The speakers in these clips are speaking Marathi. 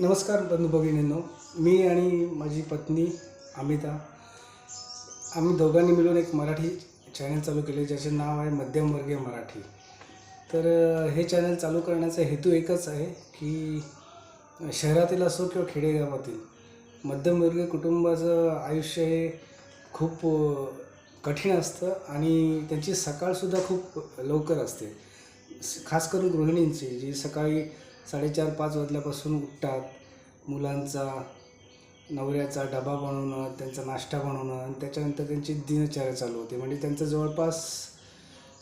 नमस्कार बंधू भगिनींनो. मी आणि माझी पत्नी अमिता. आम्ही दोघांनी मिळून एक मराठी चॅनल चालू केले ज्याचे नाव आहे मध्यमवर्गीय मराठी. तर हे चॅनल चालू करण्याचा हेतू एकच आहे की शहरातील असो किंवा खेडेगावातील मध्यमवर्गीय कुटुंबाचं आयुष्य हे खूप कठीण असतं आणि त्यांची सकाळसुद्धा खूप लवकर असते. खास करून गृहिणींची जी सकाळी साडेचार पाच वाजल्यापासून उठतात. मुलांचा नवऱ्याचा डबा बनवणं त्यांचा नाश्ता बनवणं आणि त्याच्यानंतर त्यांची दिनचर्या चालू होते. म्हणजे त्यांचं जवळपास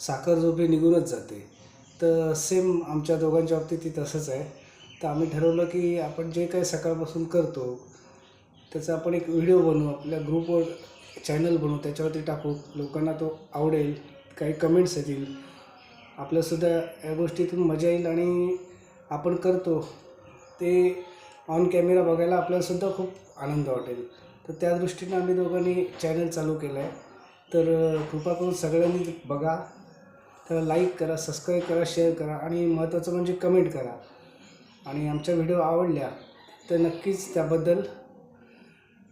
साखर झोपे निघूनच जाते. तर सेम आमच्या दोघांच्या बाबतीत ती तसंच आहे. तर आम्ही ठरवलं की आपण जे काही सकाळपासून करतो त्याचा आपण एक व्हिडिओ बनवू आपल्या ग्रुपवर चॅनल बनवू त्याच्यावरती टाकू. लोकांना तो आवडेल काही कमेंट्स येतील. आपल्यासुद्धा या गोष्टीतून मजा येईल आणि आपण करतो ते ऑन कॅमेरा बघायला आपल्यालासुद्धा खूप आनंद वाटेल. तर त्या दृष्टीनं आम्ही दोघांनी चॅनल चालू केलं आहे तर कृपा करून सगळ्यांनी बघा. त्याला लाईक करा सबस्क्राईब करा शेअर करा आणि महत्त्वाचं म्हणजे कमेंट करा. आणि आमच्या व्हिडिओ आवडल्या तर नक्कीच त्याबद्दल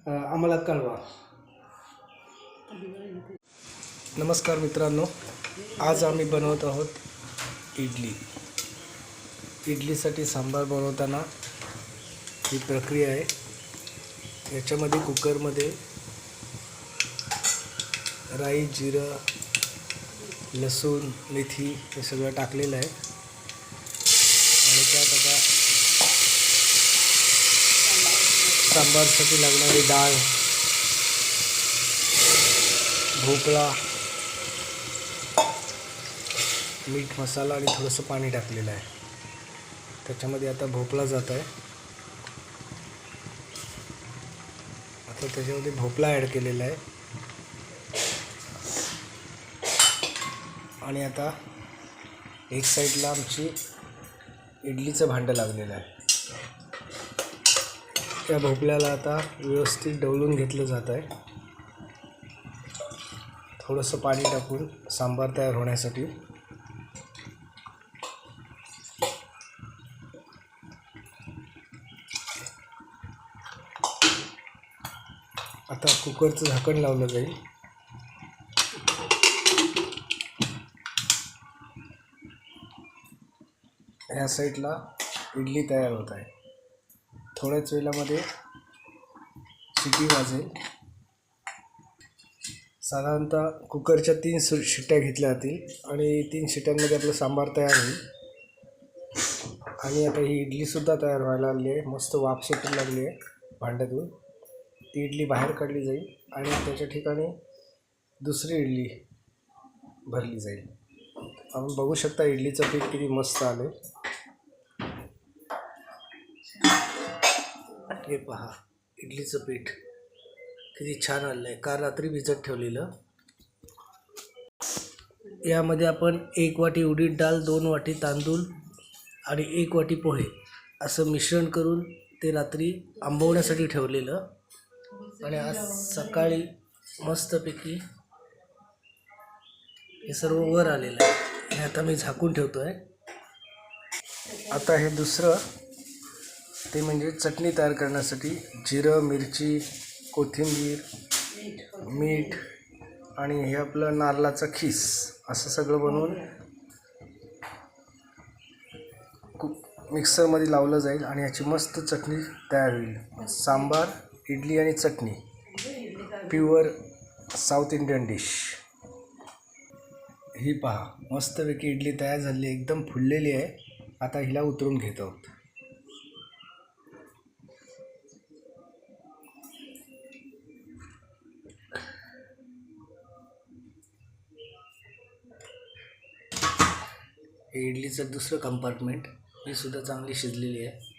आम्हाला कळवा. नमस्कार मित्रांनो. आज आम्ही बनवत आहोत इडली. इडलीसाठी सांबार बनवताना ही प्रक्रिया आहे. याच्यामध्ये कुकरमध्ये राई जिरं लसूण मेथी हे सगळं टाकलेलं आहे. आणि त्यात आता सांबारसाठी लागणारी डाळ भोपळा मीठ मसाला आणि थोडंसं पाणी टाकलेलं आहे. त्याच्यामध्ये आता भोपळा जात आहे. आता त्याच्यामध्ये भोपळा ॲड केलेला आहे. आणि आता एक साईडला आमची इडलीचं भांडं लागलेलं आहे. त्या भोपळ्याला आता व्यवस्थित डवलून घेतलं जात आहे. थोडंसं पाणी टाकून सांबार तयार होण्यासाठी. कुकरचं झाकण लावलं जाईल. ह्या साईडला इडली तयार होत आहे. थोड्याच वेळामध्ये शिटी वाजेल. साधारणतः कुकरच्या तीन सु शिट्ट्या घेतल्या जातील आणि तीन शिट्ट्यांमध्ये आपलं सांबार तयार होईल. आणि आता ही इडलीसुद्धा तयार व्हायला लागली आहे. मस्त वाफ सुटू लागली आहे भांड्यातून. ती इडली बाहेर काढली जाईल आणि त्याच्या ठिकाणी दुसरी इडली भरली जाईल. आपण बघू शकता इडलीचं पीठ किती मस्त आलं हे पहा इडलीचं पीठ किती छान आलं आहे काल रात्री भिजत ठेवलेलं. यामध्ये आपण एक वाटी उडीद डाळ दोन वाटी तांदूळ आणि एक वाटी पोहे असं मिश्रण करून ते रात्री आंबवण्यासाठी ठेवलेलं. आणि आज सकाळी मस्तपैकी हे सर्व वर आलेलं आहे. हे आता मी झाकून ठेवतो आहे आता हे दुसरं ते म्हणजे चटणी तयार करण्यासाठी जिरं मिरची कोथिंबीर मीठ आणि हे आपलं नारळाचा खीस असं सगळं बनवून कु मिक्सरमध्ये लावलं जाईल आणि याची मस्त चटणी तयार होईल. सांबार इडली आणि chutney. Pure South Indian dish. ही पहा मस्तपैकी इडली तयार झाली एकदम फुललेली आहे. आता हिला उतरून घेत आहोत. हे इडलीचं दुसरं कंपार्टमेंट ही सुद्धा चांगली शिजलेली आहे.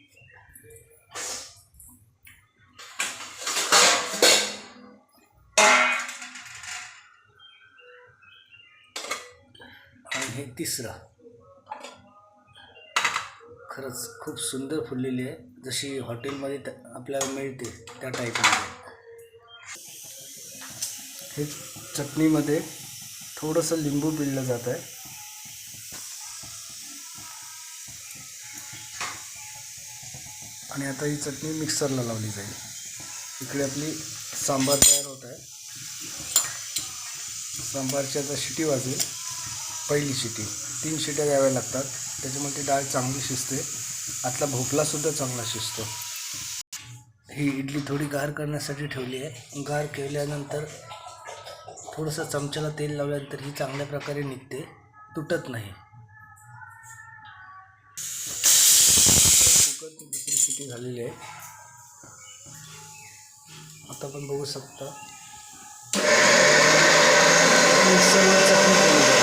हे तिसरं. खरंच खूप सुंदर फुललेली आहे. जशी हॉटेलमध्ये आपल्याला मिळते त्या टाईपमध्ये हे चटणीमध्ये थोडंसं लिंबू पिळलं जात आहे. आणि आता ही चटणी मिक्सरला लावली जाईल. इकडे आपली सांबार तयार होत आहे. सांबारची आता शिटी वाजेल. पहिली शिटी. तीन शिट्या द्याव्या लागतात. त्याच्यामुळे ती डाळ चांगली शिजते. आतला भोपलासुद्धा चांगला शिजतो. ही इडली थोडी गार करण्यासाठी ठेवली आहे. गार केल्यानंतर थोडंसं चमच्याला तेल लावल्यानंतर ही चांगल्या प्रकारे निघते. तुटत नाही. कुकरची दुसरी शिटी झालेली आहे. आता आपण बघू शकता. मिक्सरवर चटणी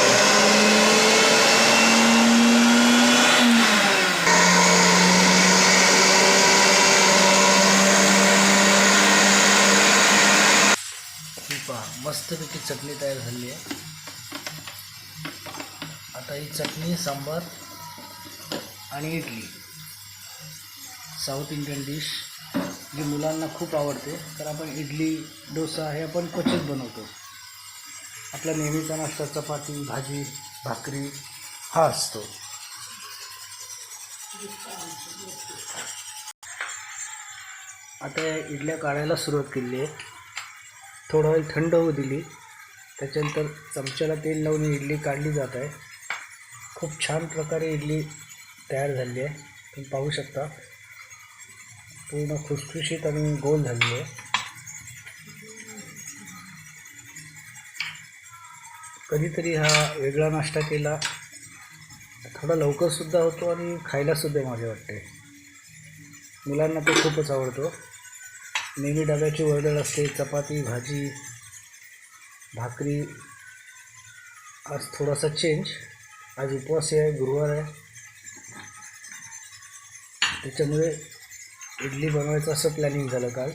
आणि इडली. साऊथ इंडियन डिश जी मुलांना खूप आवडते. तर आपण इडली डोसा हे आपण क्वचित बनवतो. आपला नेहमीचा नाश्ता चपाती भाजी भाकरी हा असतो. आता या इडल्या काढायला सुरुवात केली आहे. थोडा वेळ थंड होऊ दिली. त्याच्यानंतर चमच्याला तेल लावून इडली काढली जात आहे. खूप छान प्रकारे इडली तयार झाली आहे. तुम्ही पाहू शकता. पूर्ण खुसखुशीत आणि गोल झाली आहे. कधीतरी हा वेगळा नाश्ता केला. थोडा लवकरसुद्धा होतो आणि खायलासुद्धा मजा वाटते. मुलांना तो खूपच आवडतो. नेहमी डब्याची वर्दळ असते चपाती भाजी भाकरी. आज थोडासा चेंज आज उपवास आहे गुरुवार आहे. त्याच्यामुळे इडली बनवायचं असं प्लॅनिंग झालं काल.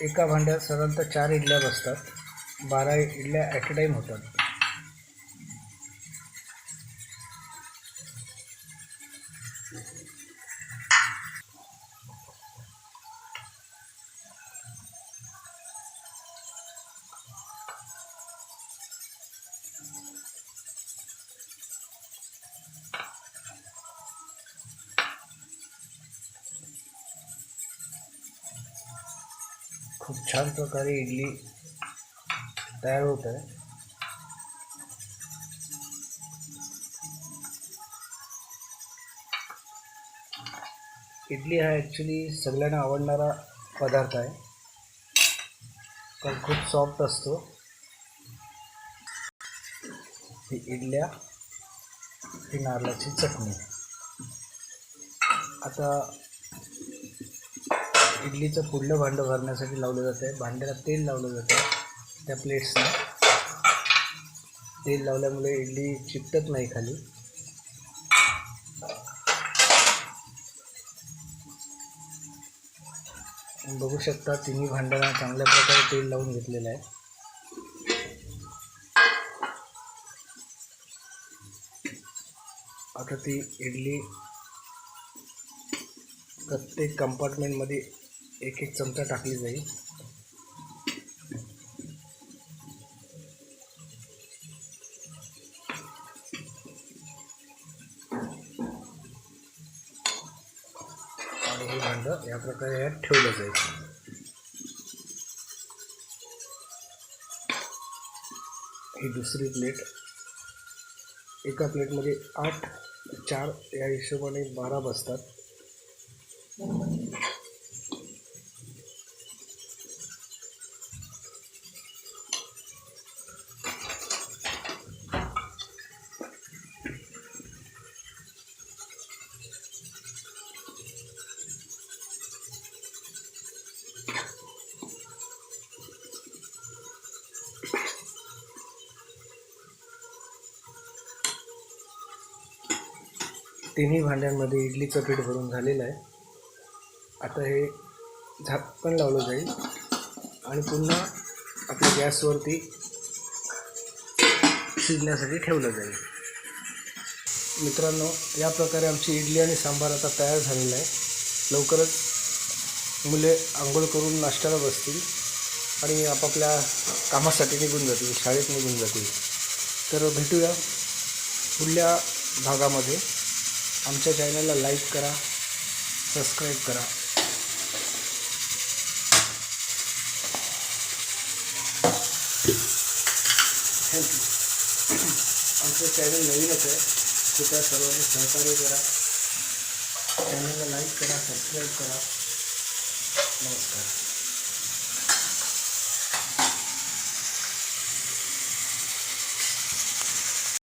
एका भांड्यात साधारणतः चार इडल्या बसतात. बारा इडल्या ॲट अ टाईम होतात. खूप छान प्रकारे इडली तयार होत आहे. इडली हा ॲक्च्युली सगळ्यांना आवडणारा पदार्थ आहे. कारण खूप सॉफ्ट असतो. ही इडल्या ही नारळाची चटणी. आता इडलीचं पुढलं भांडं भरण्यासाठी लावलं जातं आहे. भांड्याला तेल लावलं जातं आहे. त्या प्लेट्सना तेल लावल्यामुळे इडली चिकटत नाही खाली. बघू शकता तिन्ही भांड्यांना चांगल्या प्रकारे तेल लावून घेतलेलं आहे. आता ती इडली प्रत्येक कंपार्टमेंटमध्ये एक एक चमचा टाकली जाईल. आणि हे भांड या प्रकारे यात ठेवलं जाईल. ही दुसरी प्लेट. एका प्लेटमध्ये आठ चार या हिशोबाने बारा बसतात. तिन्ही भांड्यांमध्ये इडलीचं पीठ भरून झालेलं आहे. आता हे झाकण लावलं जाईल. आणि पुन्हा आपल्या गॅसवरती शिजण्यासाठी ठेवलं जाईल. मित्रांनो या प्रकारे आमची इडली आणि सांबार आता तयार झालेला आहे. लवकरच मुले आंघोळ करून नाश्त्याला बसतील आणि आपापल्या कामासाठी निघून जातील शाळेत निघून जातील. तर भेटूया पुढल्या भागामध्ये. आमच्या चॅनलला लाईक करा सबस्क्राईब करा. थँक्यू आमचं चॅनल नवीनच आहे. कृपया सर्वांनी सहकार्य करा. चॅनलला लाईक करा सबस्क्राईब करा. नमस्कार.